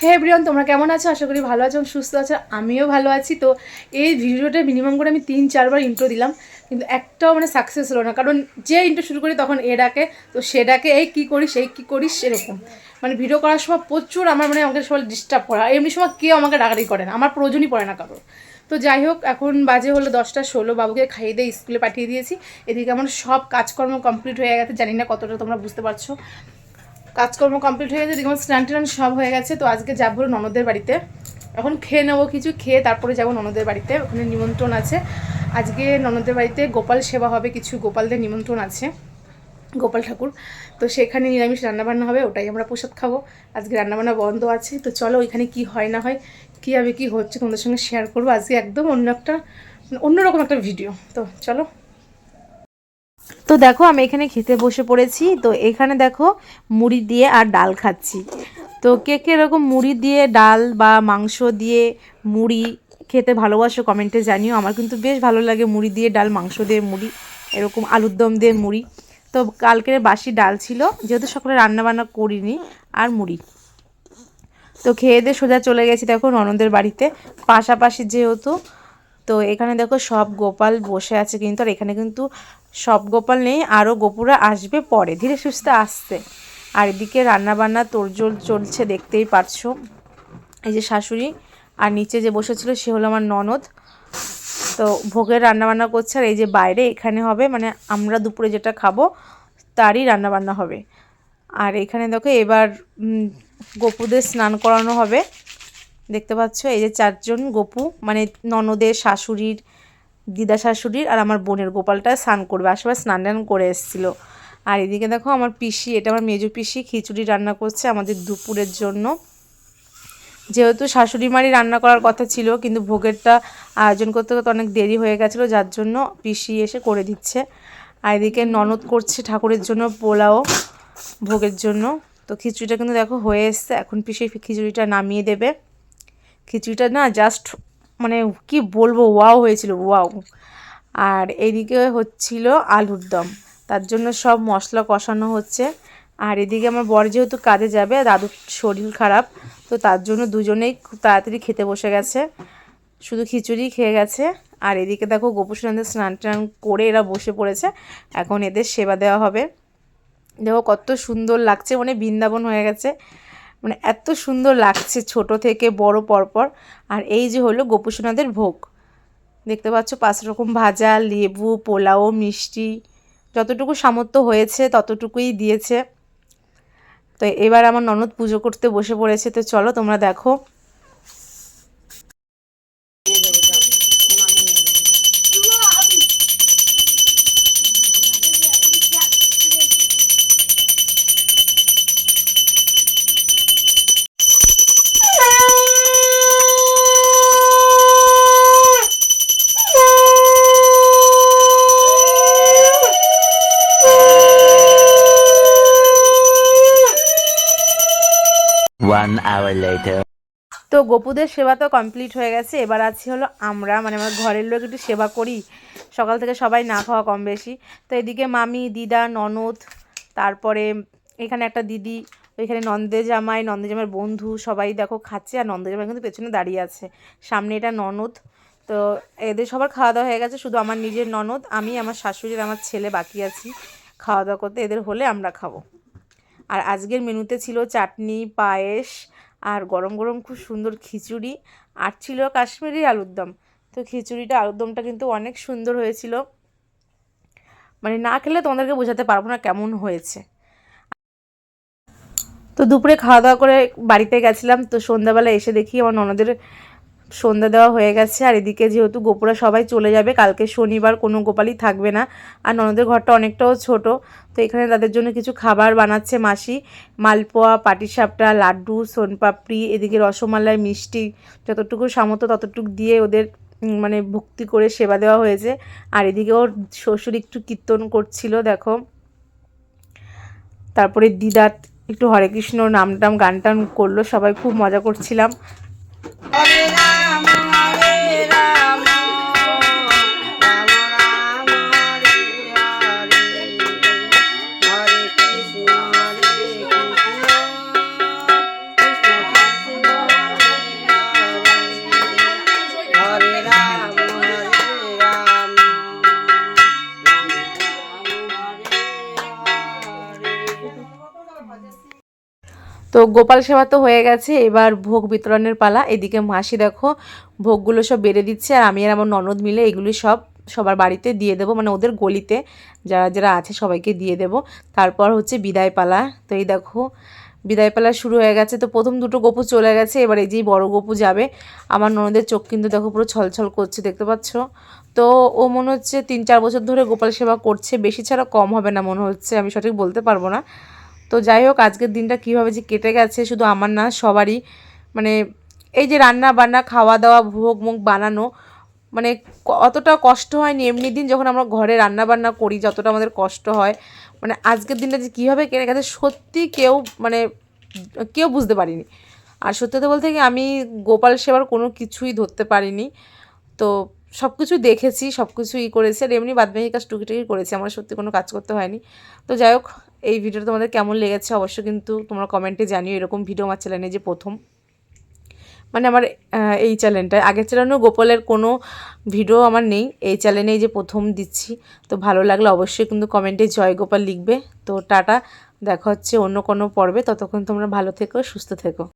হে everyone তোমরা কেমন আছো? আশা করি ভালো আছো সুস্থ আছো। আমিও ভালো আছি। তো এই ভিডিওটা মিনিমাম করে আমি তিন, চারবার ইন্ট্রো দিলাম। কিন্তু একটাও মানে সাকসেস হলো না। কারণ যে ইন্ট্রো শুরু করি তখন এ ডাকে। তো সে ডাকে, এই কী করিস, এই কী করিস সেরকম মানে ভিডিও করার সময় প্রচুর আমার মানে আমাকে সবাই ডিস্টার্ব করা এমনি সময় কেউ আমাকে ডাকাডাকি করে না। আমার প্রয়োজনই পড়ে না কারোর। তো যাই হোক, এখন বাজে হলো দশটা ষোলো। বাবুকে খাইয়ে দিয়ে স্কুলে পাঠিয়ে দিয়েছি। এদিকে আমার সব কাজকর্ম কমপ্লিট হয়ে গেছে। জানি না কতটা তোমরা বুঝতে পারছ। কাজকর্ম কমপ্লিট হয়ে গেছে, দেখুন, স্নান টান সব হয়ে গেছে, তো আজকে যাব ননদের বাড়িতে। এখন খেয়ে নেব কিছু, খেয়ে তারপরে যাব ননদের বাড়িতে, ওখানে নিমন্ত্রণ আছে। আজকে ননদের বাড়িতে গোপাল সেবা হবে, কিছু গোপালদের নিমন্ত্রণ আছে, গোপাল ঠাকুর। তো সেখানে নিরামিষ রান্নাবান্না হবে, ওটাই আমরা প্রসাদ খাব। আজকে রান্নাবান্না বন্ধ আছে, তো চলো ওইখানে কি হয় না হয়, কী হবে, কী হচ্ছে তোমাদের সঙ্গে শেয়ার করব। আজকে একদম অন্য একটা, অন্যরকম একটা ভিডিও তো চলো। তো দেখো, আমি এখানে খেতে বসে পড়েছি। তো এখানে দেখো, মুড়ি দিয়ে আর ডাল খাচ্ছি। তো কে কে এরকম মুড়ি দিয়ে ডাল বা মাংস দিয়ে মুড়ি খেতে ভালোবাসো কমেন্টে জানিও। আমার কিন্তু বেশ ভালো লাগে মুড়ি দিয়ে ডাল, মাংস দিয়ে মুড়ি, এরকম আলুর দম দিয়ে মুড়ি। তো কালকের বাসি ডাল ছিল, যেহেতু সকালে রান্নাবান্না করিনি, আর মুড়ি। তো খেয়ে দিয়ে সোজা চলে গেছি দেখো ননদের বাড়িতে। পাশাপাশি যেহেতু তো এখানে দেখো সব গোপাল বসে আছে কিন্তু, আর এখানে কিন্তু সব গোপাল নেই আরও গোপুরা আসবে পরে। ধীরে সুস্থে আসতে আর এদিকে রান্নাবান্না তোড়জোড় চলছে, দেখতেই পারছ। এই যে শাশুড়ি, আর নিচে যে বসেছিল সে হলো আমার ননদ। তো ভোগের রান্নাবান্না করছে, আর এই যে বাইরে এখানে হবে মানে আমরা দুপুরে যেটা খাব, তারই রান্নাবান্না হবে। আর এখানে দেখো এবার গপুদের স্নান করানো হবে। দেখতে পাচ্ছ? এই যে চারজন গপু মানে ননদের শাশুড়ির, দিদা শাশুড়ির আর আমার বোনের গোপালটা স্নান করবে, আশেপাশে স্নান টান করে এসেছিল। আর এদিকে দেখো আমার পিসি, এটা আমার মেজো পিসি, খিচুড়ি রান্না করছে আমাদের দুপুরের জন্য। যেহেতু শাশুড়ি মারি রান্না করার কথা ছিল, কিন্তু ভোগেরটা আয়োজন করতে করতে অনেক দেরি হয়ে গেছিল, যার জন্য পিসি এসে করে দিচ্ছে। আর এদিকে ননদ করছে ঠাকুরের জন্য পোলাও ভোগের জন্য। তো খিচুড়িটা কিন্তু দেখো হয়ে এসছে, এখন পিসি খিচুড়িটা নামিয়ে দেবে। খিচুড়িটা না জাস্ট মানে কি বলব ওয়াও হয়েছিল ওয়াও আর এদিকে হচ্ছিল আলুর দম। তার জন্য সব মশলা কষানো হচ্ছে। আর এদিকে আমার বর যেহেতু কাজে যাবে, দাদুর শরীর খারাপ, তো তার জন্য দুজনেই খুব তাড়াতাড়ি খেতে বসে গেছে। শুধু খিচুড়ি খেয়ে গেছে। আর এদিকে দেখো গোপুসোনাদের স্নান টান করে এরা বসে পড়েছে। এখন এদের সেবা দেওয়া হবে। দেখো কত সুন্দর লাগছে মানে বৃন্দাবন হয়ে গেছে। মানে এত সুন্দর লাগছে ছোট থেকে বড় পরপর। আর এই যে হলো গোপুসোনাদের ভোগ। দেখতে পাচ্ছ পাঁচ রকম ভাজা, লেবু, পোলাও, মিষ্টি, যতটুকু সামর্থ্য হয়েছে ততটুকুই দিয়েছে। তো এবার আমার ননদ পুজো করতে বসে পড়েছে। তো চলো তোমরা দেখো। তো গোপুদের সেবা তো কমপ্লিট হয়ে গেছে। এবার আছি হলো আমরা মানে আমার ঘরের লোক একটু সেবা করি। সকাল থেকে সবাই না খাওয়া কম বেশি। তো এদিকে মামি, দিদা, ননদ, তারপরে এখানে একটা দিদি ওইখানে নন্দে জামাই নন্দে জামাইয়ের বন্ধু, সবাই দেখো খাচ্ছে। আর নন্দে জামাই কিন্তু পেছনে দাঁড়িয়ে আছে। সামনে এটা ননদ। তো এদের সবার খাওয়া দাওয়া হয়ে গেছে। শুধু আমার নিজের ননদ, আমি, আমার শাশুড়ির আমার ছেলে বাকি আছি। খাওয়া দাওয়া করতে এদের হলে আমরা খাব। আর আজকের মেনুতে ছিল চাটনি, পায়েস আর গরম গরম খুব সুন্দর খিচুড়ি আর ছিল কাশ্মীরি আলুর দম। তো খিচুড়িটা, আলুর দমটা কিন্তু অনেক সুন্দর হয়েছিল। মানে না খেলে তোমাদেরকে বোঝাতে পারব না কেমন হয়েছে। তো দুপুরে খাওয়া দাওয়া করে বাড়িতে গেছিলাম। তো সন্ধ্যাবেলা এসে দেখি আমার ননদের সন্ধ্যা দেওয়া হয়ে গেছে, আর এদিকে যেহেতু গোপুরা সবাই চলে যাবে, কালকে শনিবার কোনো গোপালই থাকবে না, আর ননদের ঘরটা অনেকটাও ছোট, তো এখানে তাদের জন্য কিছু খাবার বানাচ্ছে মাসি, মালপোয়া, পাটিসাপটা, লাড্ডু, সোনপাপড়ি, এদিকে রসমালাই, মিষ্টি, যতটুকু সামর্থ্য ততটুকু দিয়ে ওদের মানে ভক্তি করে সেবা দেওয়া হয়েছে, আর এদিকে ওর শ্বশুর একটু কীর্তন করছিল, দেখো। তারপরে দিদা একটু হরে কৃষ্ণ নাম টাম গান টান করল, সবাই খুব মজা করছিলাম। গোপাল সেবা তো হয়ে গেছে, এবার ভোগ বিতরণের পালা। এদিকে মাসি দেখো, ভোগগুলো সব বেড়ে দিচ্ছে, আর আমি আর আমার ননদ মিলে এগুলি সব সবার বাড়িতে দিয়ে দেবো মানে ওদের গলিতে যারা যারা আছে সবাইকে দিয়ে দেবো। তারপর হচ্ছে বিদায় পালা। তো এই দেখো, বিদায় পালা শুরু হয়ে গেছে। তো প্রথম দুটো গপু চলে গেছে, এবার এই যেই বড় গপু যাবে, আমার ননদের চোখ কিন্তু দেখো পুরো ছলছল করছে, দেখতে পাচ্ছ? তো ও মনে হচ্ছে তিন চার বছর ধরে গোপাল সেবা করছে, বেশি ছাড়া কম হবে না মনে হচ্ছে, আমি সঠিক বলতে পারব না। তো যাই হোক, আজকের দিনটা কীভাবে যে কেটে গেছে শুধু আমার না, সবারই। মানে এই যে রান্না বান্না, খাওয়া দাওয়া, ভোগ মুখ বানানো মানে অতটা কষ্ট হয়নি। এমনি দিন যখন আমরা ঘরে রান্না বান্না করি, যতটা আমাদের কষ্ট হয় মানে আজকের দিনটা যে কীভাবে কেটে গেছে সত্যি কেউ মানে কেউ বুঝতে পারিনি। আর সত্যি কথা বলতে কি, আমি গোপাল সেবার কোনো কিছুই ধরতে পারিনি। তো সব কিছু দেখেছি সব কিছুই করেছি, আর এমনি বাদবাকি কাজ টুকিটুকি করেছি, আমার সত্যি কোনো কাজ করতে হয়নি। তো যাই হোক এই ভিডিওটা তোমাদের কেমন লেগেছে অবশ্য কিন্তু তোমরা কমেন্টে জানিও এরকম ভিডিও আমার চ্যানেলে যে প্রথম। মানে আমার এই চ্যানেলটায় আগের চ্যানেলেও গোপালের কোনো ভিডিও আমার নেই। এই চ্যানেলেই যে প্রথম দিচ্ছি। তো ভালো লাগলে অবশ্যই কিন্তু কমেন্টে জয় গোপাল লিখবে। তো টাটা। দেখা হচ্ছে অন্য কোনো পর্বে। ততক্ষণ তোমরা ভালো থেকো, সুস্থ থেকো।